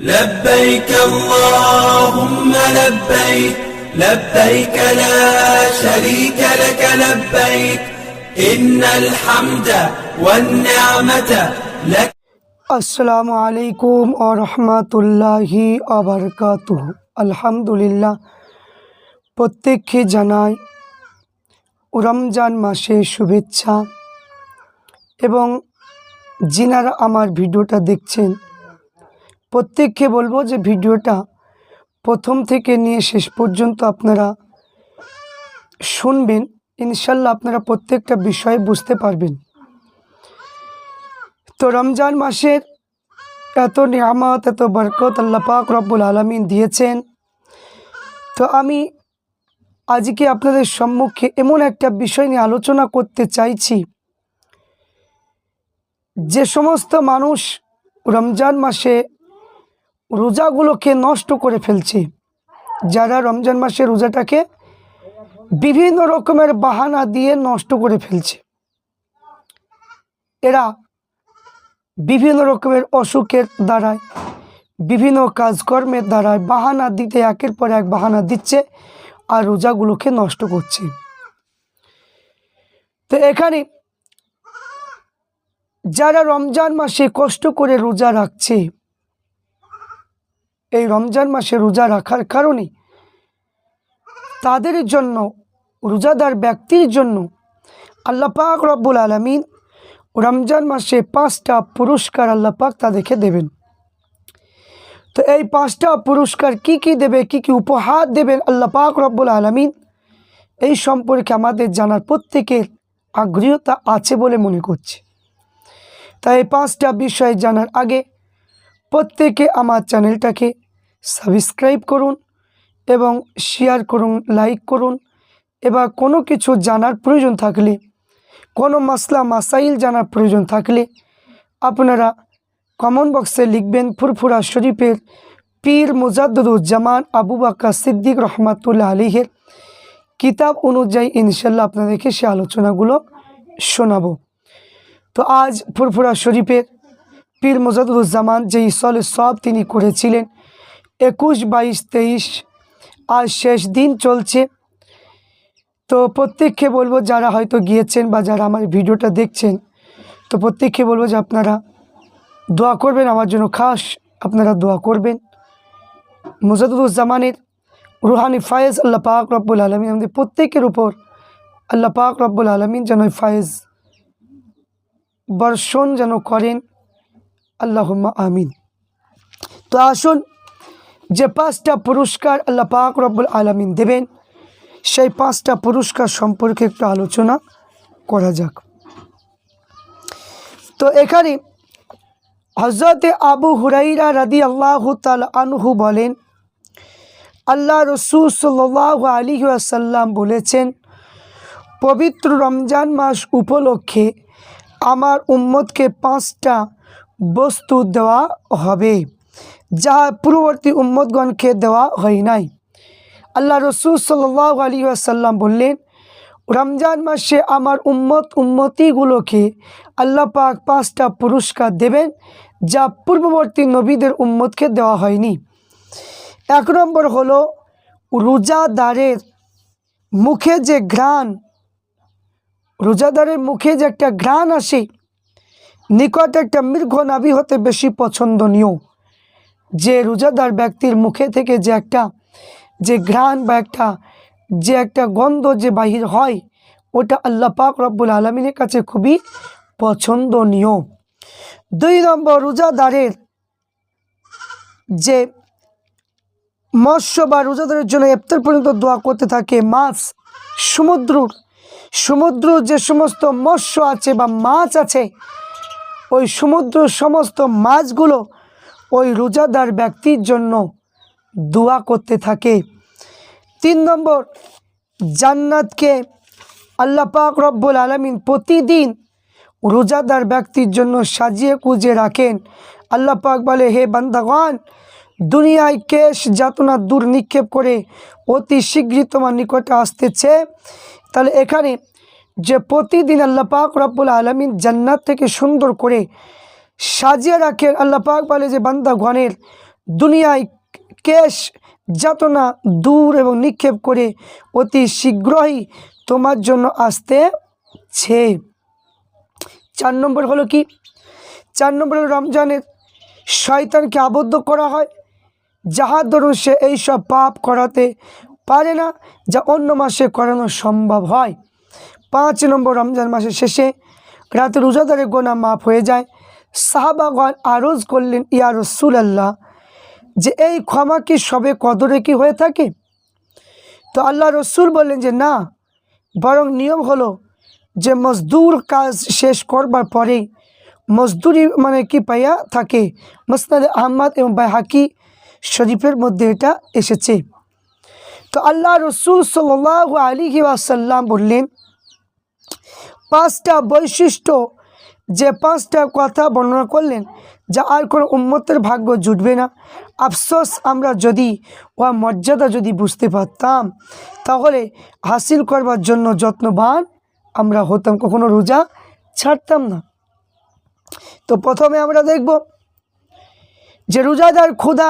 لبيك اللهم لبيك لبيك لا شريك لك لبيك إن الحمد والنعمة لك আসসালামু আলাইকুম ও রহমতুল্লাহি আবরকাত আলহামদুলিল্লাহ প্রত্যেককে জানাই রমজান মাসে শুভেচ্ছা এবং যিনারা আমার ভিডিওটা দেখছেন প্রত্যেককে বলব যে ভিডিওটা প্রথম থেকে নিয়ে শেষ পর্যন্ত আপনারা শুনবেন। ইনশাল্লাহ আপনারা প্রত্যেকটা বিষয় বুঝতে পারবেন। তো রমজান মাসের এত নিয়ামত, এত বরকত আল্লাহ পাক রব্বুল আলমিন দিয়েছেন। তো আমি আজকে আপনাদের সম্মুখে এমন একটা বিষয় নিয়ে আলোচনা করতে চাইছি। যে সমস্ত মানুষ রমজান মাসে রোজাগুলোকে নষ্ট করে ফেলছে। যারা রমজান মাসে রোজাটাকে বিভিন্ন রকমের বাহানা দিয়ে নষ্ট করে ফেলছে। এরা বিভিন্ন রকমের অসুখের দ্বারায়, বিভিন্ন কাজকর্মের দ্বারায় বাহানা দিতে একের পর এক বাহানা দিচ্ছে আর রোজাগুলোকে নষ্ট করছে। তো এখানে যারা রমজান মাসে কষ্ট করে রোজা রাখছে এই রমজান মাসে রোজা রাখার কারণে তাদের জন্য, রোজাদার ব্যক্তির জন্য আল্লাহ পাক রব্বুল আলমিন রমজান মাসে পাঁচটা পুরস্কার আল্লাহ পাক তাদেরকে দেবেন। তো এই পাঁচটা পুরস্কার কি কি দেবে, কি কি উপহার দেবেন আল্লাহ পাক রব্বুল আলমিন, এই সম্পর্কে আমাদের জানার প্রত্যেকের আগ্রহতা আছে বলে মনে করছে। তাই এই পাঁচটা বিষয় জানার আগে প্রত্যেকে আমার চ্যানেলটাকে সাবস্ক্রাইব করুন এবং শেয়ার করুন, লাইক করুন। এবার কোনো কিছু জানার প্রয়োজন থাকলে, কোনো মাসলা মাসাইল জানার প্রয়োজন থাকলে আপনারা কমেন্ট বক্সে লিখবেন ফুরফুরা শরীফের পীর মুজাদ্দুজ্জামান আবু বাক্কা সিদ্দিক রহমাতুল্লাহ আলিহের কিতাব অনুযায়ী ইনশাল্লাহ আপনাদেরকে সে আলোচনাগুলো শোনাব। তো আজ ফুরফুরা শরীফের পীর মুজাদুজ্জামান যেই সলে সব তিনি করেছিলেন একুশ, বাইশ, তেইশ আজ শেষ দিন চলছে। তো প্রত্যেককে বলব যারা হয়তো গিয়েছেন বা যারা আমার ভিডিওটা দেখছেন, তো প্রত্যেককে বলব যে আপনারা দোয়া করবেন, আমার জন্য খাস আপনারা দোয়া করবেন। মুজাদুজ্জামানের রুহানি ফায়েজ আল্লাহ পাক রব্বুল আলমিন, আমাদের প্রত্যেকের উপর আল্লাহ পাক রব্বুল আলমিন যেন ফায়েজ বর্ষণ যেন করেন। আল্লাহুম্মা আমিন। তো আসুন যে পাঁচটা পুরস্কার আল্লাহ পাক রব্বুল আলমিন দেবেন, সেই পাঁচটা পুরস্কার সম্পর্কে একটু আলোচনা করা যাক। তো এখানে হজরতে আবু হুরাইরা রাদি আল্লাহ তাল আনহু বলেন, আল্লাহ রসুল সাল্লাহ আলী আসাল্লাম বলেছেন, পবিত্র রমজান মাস উপলক্ষে আমার উম্মতকে পাঁচটা বস্তু দেওয়া হবে। যা পূর্ববর্তী উম্মতগণকে দেওয়া হয় নাই। আল্লাহ রসুল সাল্লাহ আলী আসাল্লাম বললেন, রমজান মাসে আমার উম্মত উম্মতিগুলোকে আল্লাহ পাক পাঁচটা পুরস্কার দেবেন, যা পূর্ববর্তী নবীদের উম্মতকে দেওয়া হয়নি। এক নম্বর হলো, রোজাদারের মুখে যে ঘ্রাণ, রোজাদারের মুখে যে একটা ঘ্রাণ আসে, নিকট একটা মৃগ নাবি হতে বেশি পছন্দনীয়। যে রোজাদার ব্যক্তির মুখে থেকে যে একটা যে ঘ্রাণ বা একটা, যে একটা গন্ধ যে বাহির হয়, ওটা আল্লাহ পাক রব্বুল আলমিনের কাছে খুবই পছন্দনীয়। দুই নম্বর, রোজাদারের যে মৎস্য বা রোজাদারের জন্য এপ্তার পর্যন্ত দোয়া করতে থাকে মাছ সমুদ্রর সমুদ্র যে সমস্ত মৎস্য আছে বা মাছ আছে, ওই সমুদ্র সমস্ত মাছগুলো ওই রোজাদার ব্যক্তির জন্য দোয়া করতে থাকে। তিন নম্বর, জান্নাতকে আল্লাহ পাক রব্বুল আলমিন প্রতিদিন রোজাদার ব্যক্তির জন্য সাজিয়ে কুজে রাখেন। আল্লাহ পাক বলে, হে বান্দাগণ, দুনিয়ায় কেশ যাতনা দূর নিক্ষেপ করে অতি শীঘ্রই তোমার নিকটে আসতেছে। তাহলে এখানে যে প্রতিদিন আল্লাহ পাক রব্বুল আলমিন জান্নাত থেকে সুন্দর করে সাজিয়ে রাখেন। আল্লাহ পাক বলে যে বান্দাগণের দুনিয়ায় কেশ যাতনা দূর এবং নিক্ষেপ করে অতি শীঘ্রই তোমার জন্য আসতেছে চার নম্বর হলো কি? চার নম্বর হলো রমজানের শয়তানকে আবদ্ধ করা হয়। যাহার দরুন সে এইসব পাপ করাতে পারে না, যা অন্য মাসে করানো সম্ভব হয়। পাঁচ নম্বর রমজান মাসের শেষে রাতে রোজাদারের গোনা মাফ হয়ে যায়। সাহাবাগণ আরজ করলেন, ইয়া রসুল আল্লাহ যে এই ক্ষমা কি সবে কদরে কি হয়ে থাকে? তো আল্লাহ রসুল বললেন যে, না, বরং নিয়ম হলো যে মজদুর কাজ শেষ করবার পরেই মজদুরি মানে কি পাইয়া থাকে? মসনাদ আহমদ এবং বাইহাকি শরীফের মধ্যে এটা এসেছে। তো আল্লাহ রসুল সাল আলী ওয়াসাল্লাম বললেন, পাঁচটা বৈশিষ্ট্য যে পাঁচটা কথা বর্ণনা করলেন, যা আর কোনো উন্মতের ভাগ্য জুটবে না। আফসোস আমরা যদি ও মর্যাদা যদি বুঝতে পারতাম, তাহলে হাসিল করবার জন্য যত্নবান আমরা হতাম, কখনো রোজা ছাড়তাম না। তো প্রথমে আমরা দেখব যে রোজাদার ক্ষুধা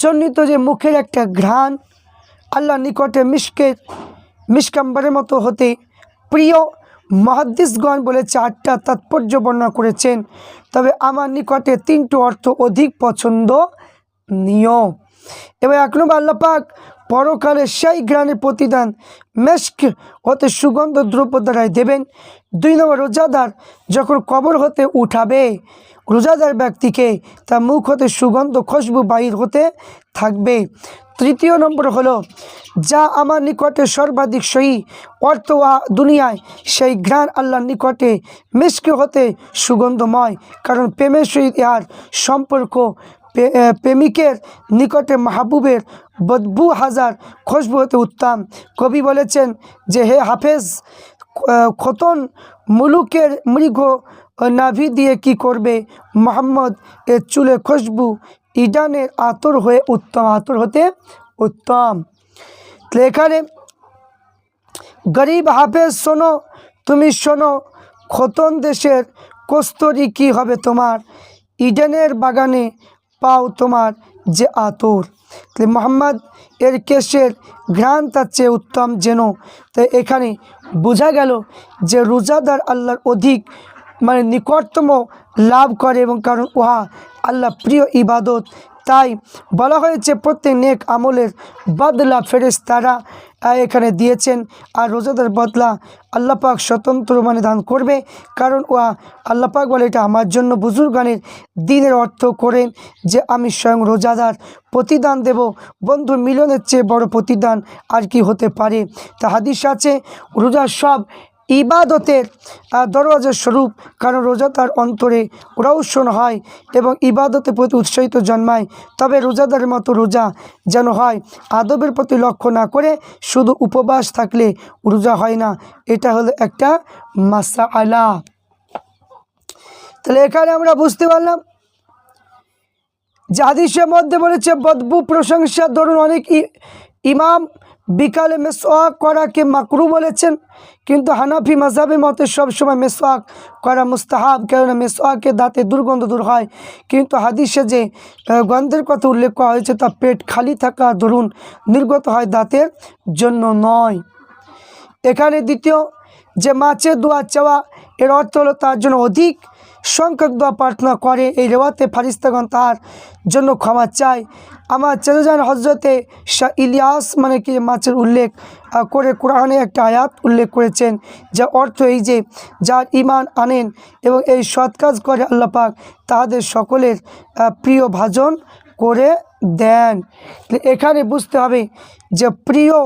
জনিত যে মুখের একটা ঘ্রাণ আল্লাহ নিকটে মিশকে মিসকাম্বারের মতো হতে প্রিয় মহাদ্দিসগণ বলে চারটা তাৎপর্য বর্ণনা করেছেন। তবে আমার নিকটে তিনটি অর্থ অধিক পছন্দ নিয়। এবার এক নম্বর আল্লাপাক পরকালে সেই গ্রানের প্রতিদান মেস্ক হতে সুগন্ধ দ্রব্য দ্বারাই দেবেন। দুই নম্বর রোজাদার যখন কবর হতে উঠাবে, রোজাদার ব্যক্তিকে তার মুখ হতে সুগন্ধ, খুশবু বাহির হতে থাকবে। তৃতীয় নম্বর হলো, যা আমার নিকটে সর্বাধিক সহি অর্থ দুনিয়ায়, সেই ঘ্রাণ আল্লাহর নিকটে মিসকে হতে সুগন্ধময়। কারণ প্রেমের সহিত ইহার সম্পর্ক প্রেমিকের নিকটে মাহবুবের বদবু হাজার খুশবু হতে উত্তম। কবি বলেছেন যে, হে হাফেজ খতন মুলুকের মৃগ নাভি দিয়ে কি করবে? মোহাম্মদ এর চুলে খুশবু ইডানের আতর হয়ে উত্তম, আতর হতে উত্তম। তো এখানে গরিব হাফেজ শোনো, তুমি শোনো, খতন দেশের কস্তরি কি হবে তোমার? ইডেনের বাগানে পাও তোমার যে আতর। তাহলে মোহাম্মদ এর কেশের ঘ্রাণ তার চেয়ে উত্তম যেন। তাই এখানে বোঝা গেল যে রোজাদার আল্লাহর অধিক মানে নিকটতম লাভ করে এবং কারণ উহা আল্লাহ প্রিয় ইবাদত। তাই বলা হয়েছে প্রত্যেক নেক আমলের বদলা ফেরেস তারা এখানে দিয়েছেন। আর রোজাদার বদলা আল্লাপাক স্বতন্ত্র মানে দান করবে। কারণ, ওয়া আল্লাপাক বলে এটা আমার জন্য বুজুর্গানের দিনের অর্থ করেন যে আমি স্বয়ং রোজাদার প্রতিদান দেব। বন্ধু মিলনের চেয়ে বড় প্রতিদান আর কি হতে পারে। তা হাদিস আছে, রোজার সব ইবাদতের দরওয়াজার স্বরূপ, কারণ রোজা তার অন্তরে রৌশন হয় এবং ইবাদতের প্রতি উৎসাহিত জন্মায়। তবে রোজাদারের মতো রোজা যেন হয়, আদবের প্রতি লক্ষ্য না করে শুধু উপবাস থাকলে রোজা হয় না, এটা হলো একটা মাসা আলা তাহলে এখানে আমরা বুঝতে পারলাম যে হাদিসের মধ্যে বলেছে, বদবু প্রশংসা ধরুন অনেক ইমাম বিকালে মেসওয়াক করাকে মাকরু বলেছেন, কিন্তু হানাফি মাঝাবের মতে সবসময় মেসওয়াক করা মুস্তাহাব, কেননা মেসওয়াকে দাঁতে দুর্গন্ধ দূর হয়। কিন্তু হাদিসে যে গন্ধের কথা উল্লেখ করা হয়েছে, তা পেট খালি থাকা ধরুন নির্গত হয় দাঁতের জন্য নয়। এখানে দ্বিতীয়, যে মাছের দোয়া চাওয়া, এর অর্থ হলো তার জন্য অধিক সংখ্যক দোয়া প্রার্থনা করে। এই রেওয়াতে ফারিস্তাগণ তার জন্য ক্ষমা চাই। আমার চেজান হজরতে শাহ ইলিয়াস মানে কি মাছের উল্লেখ করে কোরআনে একটা আয়াত উল্লেখ করেছেন যা অর্থ এই যে যার ইমান আনেন এবং এই সৎ কাজ করে আল্লাপাক তাহাদের সকলের প্রিয় ভাজন করে দেন। এখানে বুঝতে হবে যে প্রিয়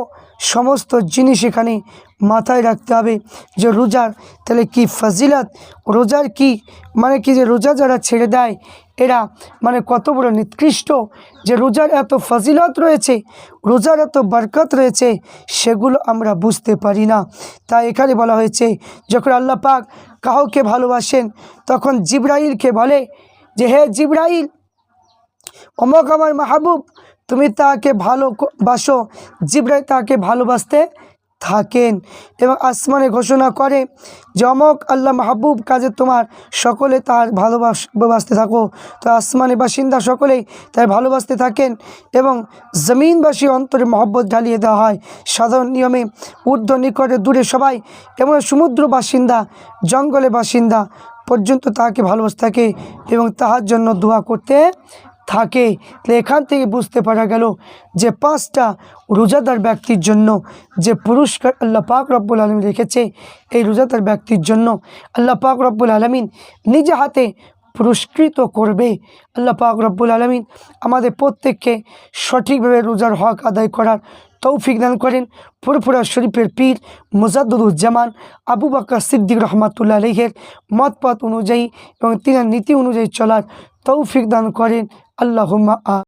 সমস্ত জিনিস এখানে মাথায় রাখতে হবে। যে রোজার, তাহলে কি ফজিলত? রোজার কি? মানে কি যে রোজা যারা ছেড়ে দেয়, এরা মানে কত বড় নিকৃষ্ট? যে রোজার এত ফজিলত রয়েছে, রোজার এত বরকত রয়েছে, সেগুলো আমরা বুঝতে পারি না। তাই এখানে বলা হয়েছে, যখন আল্লাহ পাক কাউকে ভালোবাসেন, তখন জিব্রাইলকে বলে যে, হে জিব্রাইল, অমক আমার মাহবুব তুমি তাকে ভালো বাসো জিব্রাইল তাকে ভালোবাসতে থাকেন এবং আসমানে ঘোষণা করে, যে অমক আল্লাহ মাহবুব কাজে তোমার সকলে তার ভালোবাস, ভালোবাসতে থাকো। তো আসমানে বাসিন্দা সকলেই তাই ভালোবাসতে থাকেন এবং জমিনবাসী অন্তরে মহব্বত ঢালিয়ে দেওয়া হয়। সাধারণ নিয়মে ঊর্ধ্ব নিকটে দূরে সবাই এবং সমুদ্র বাসিন্দা জঙ্গলে বাসিন্দা পর্যন্ত তাহাকে ভালোবাসতে থাকে এবং তাহার জন্য দোয়া করতে থাকে। তাহলে এখান থেকে বুঝতে পারা গেল যে পাঁচটা রোজাদার ব্যক্তির জন্য যে পুরস্কার আল্লাহ পাক রব্বুল আলমিন রেখেছে, এই রোজাদার ব্যক্তির জন্য আল্লাহ পাক রব্বুল আলমিন নিজে হাতে পুরস্কৃত করবে। আল্লাহ পাক রব্বুল আলমিন আমাদের প্রত্যেককে সঠিকভাবে রোজার হক আদায় করার তৌফিক দান করেন। ফুরফুরা শরীফের পীর মুজাদ্দুজ্জামান আবু বাক্কা সিদ্দিক রহমাতুল্লাহ আলহের মতপথ অনুযায়ী এবং তিনার নীতি অনুযায়ী চলার তৌফিক দান করেন। আল্লাহ আ